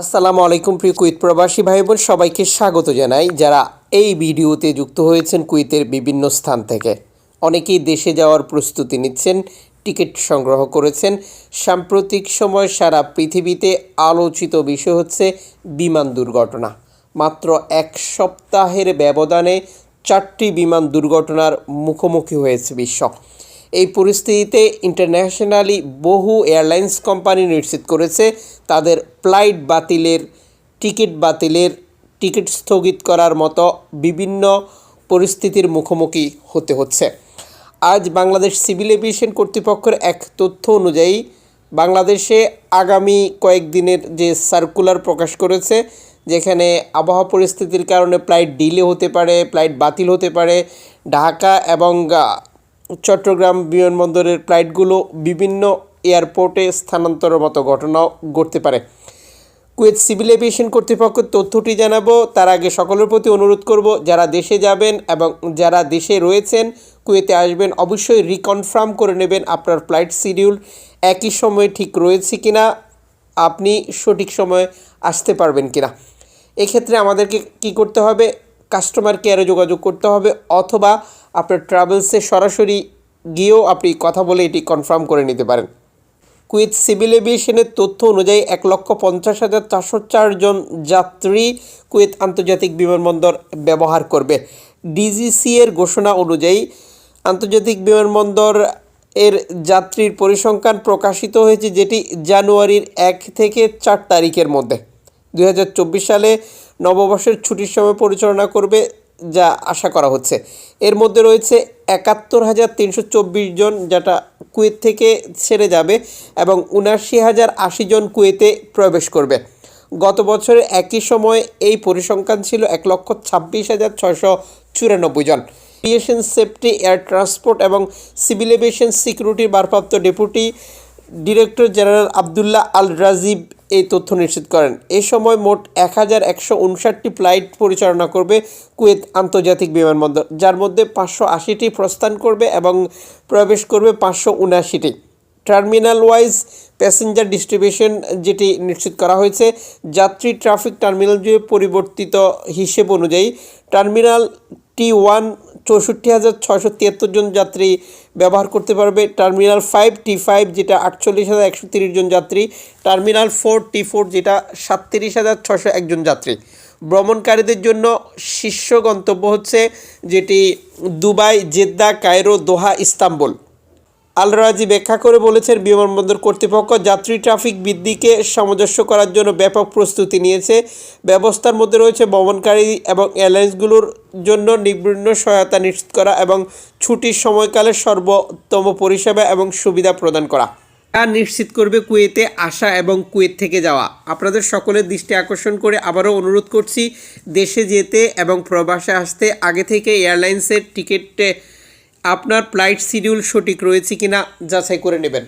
আসসালামু আলাইকুম প্রিয় কুইত প্রবাসী ভাই বোন সবাইকে স্বাগত জানাই। যারা এই ভিডিওতে যুক্ত হয়েছেন কুইতের বিভিন্ন স্থান থেকে, অনেকেই দেশে যাওয়ার প্রস্তুতি নিচ্ছেন, টিকিট সংগ্রহ করেছেন। সাম্প্রতিক সময় সারা পৃথিবীতে আলোচিত বিষয় হচ্ছে বিমান দুর্ঘটনা। মাত্র এক সপ্তাহের ব্যবধানে চারটি বিমান দুর্ঘটনার মুখোমুখি হয়েছে বিশ্ব। এই পরিস্থিতিতে ইন্টারন্যাশনালি বহু এয়ারলাইন্স কোম্পানি নিশ্চিত করেছে তাদের ফ্লাইট বাতিলের টিকিট বাতিলের টিকিট স্থগিত করার মতো বিভিন্ন পরিস্থিতির মুখোমুখি হতে হচ্ছে। আজ বাংলাদেশ সিভিল এভিয়েশন কর্তৃপক্ষের এক তথ্য অনুযায়ী বাংলাদেশে আগামী কয়েকদিনের যে সার্কুলার প্রকাশ করেছে, যেখানে আবহাওয়া পরিস্থিতির কারণে ফ্লাইট ডিলে হতে পারে ফ্লাইট বাতিল হতে পারে, ঢাকা এবং চট্টগ্রাম বিমানবন্দরের ফ্লাইটগুলো বিভিন্ন এয়ারপোর্টে স্থানান্তরের মতো ঘটনাও ঘটতে পারে। কুয়েত সিভিল এভিয়েশন কর্তৃপক্ষের তথ্যটি জানাব। তার আগে সকলের প্রতি অনুরোধ করব, যারা দেশে যাবেন এবং যারা দেশে রয়েছেন, কুয়েতে আসবেন, অবশ্যই রিকনফার্ম করে নেবেন আপনার ফ্লাইট শিডিউল একই সময়ে ঠিক রয়েছে কিনা, আপনি সঠিক সময়ে আসতে পারবেন কিনা। এক্ষেত্রে আমাদেরকে কি করতে হবে? কাস্টমার কেয়ারে যোগাযোগ করতে হবে অথবা আপনার ট্রাভেলসে সরাসরি গিয়েও আপনি কথা বলে এটি কনফার্ম করে নিতে পারেন। কুইথ সিভিল এভিয়েশনের তথ্য অনুযায়ী এক লক্ষ পঞ্চাশ হাজার চারশো চারজন যাত্রী কুয়েত আন্তর্জাতিক বিমানবন্দর ব্যবহার করবে। ডিজিসি এর ঘোষণা অনুযায়ী আন্তর্জাতিক বিমানবন্দর এর যাত্রীর পরিসংখ্যান প্রকাশিত হয়েছে যেটি জানুয়ারির এক থেকে চার তারিখের মধ্যে। দু হাজার চব্বিশ সালে নববর্ষের ছুটির সময় পরিচালনা করবে যা আশা করা হচ্ছে। এর মধ্যে রয়েছে একাত্তর হাজার তিনশো চব্বিশ জন যেটা কুয়েত থেকে ছেড়ে যাবে এবং উনাশি হাজার আশি জন কুয়েতে প্রবেশ করবে। গত বছরের একই সময় এই পরিসংখ্যান ছিল এক লক্ষ ছাব্বিশ হাজার ছয়শো চুরানব্বই জন। এভিয়েশন সেফটি, এয়ার ট্রান্সপোর্ট এবং সিভিল এভিয়েশন সিকিউরিটির ভারপ্রাপ্ত deputy director general Abdullah Al Rajib এই তথ্য নিশ্চিত করেন। এ সময় মোট এক হাজার একশো উনষাটটি ফ্লাইট পরিচালনা করবে কুয়েত আন্তর্জাতিক বিমানবন্দর, যার মধ্যে পাঁচশো আশিটি প্রস্থান করবে এবং প্রবেশ করবে পাঁচশো উনআশিটি। টার্মিনাল ওয়াইজ প্যাসেঞ্জার ডিস্ট্রিবিউশন যেটি নিশ্চিত করা হয়েছে, যাত্রী ট্রাফিক টার্মিনাল জুড়ে পরিবর্তিত হিসেব অনুযায়ী, টার্মিনাল টি ওয়ান চৌষট্টি হাজার ছয়শো তিয়াত্তর জন যাত্রী ব্যবহার করতে পারবে। টার্মিনাল ফাইভ, টি ফাইভ যেটা আটচল্লিশ হাজার একশো তিরিশ জন যাত্রী। টার্মিনাল ফোর, টি ফোর যেটা সাতত্রিশ হাজার ছশো একজন যাত্রী। ভ্রমণকারীদের জন্য শীর্ষ গন্তব্য হচ্ছে যেটি Dubai, Jeddah, Cairo, Doha, Istanbul. Al Razi ব্যাখ্যা করে বলেছেন, বিমানবন্দর কর্তৃপক্ষ যাত্রী ট্রাফিক বৃদ্ধিকে সামঞ্জস্য করার জন্য ব্যাপক প্রস্তুতি নিয়েছে। ব্যবস্থার মধ্যে রয়েছে ভ্রমণকারী এবং এয়ারলাইন্সগুলোর জন্য নির্বিঘ্ন সহায়তা নিশ্চিত করা এবং ছুটির সময়কালে সর্বোত্তম পরিষেবা এবং সুবিধা প্রদান করা। তা নিশ্চিত করবে কুয়েতে আসা এবং কুয়েত থেকে যাওয়া। আপনাদের সকলের দৃষ্টি আকর্ষণ করে আবারও অনুরোধ করছি, দেশে যেতে এবং প্রবাসে আসতে। আগে থেকে এয়ারলাইন্সের টিকিটে আপনার ফ্লাইট শিডিউল সঠিক রয়েছে কিনা যাচাই করে নেবেন।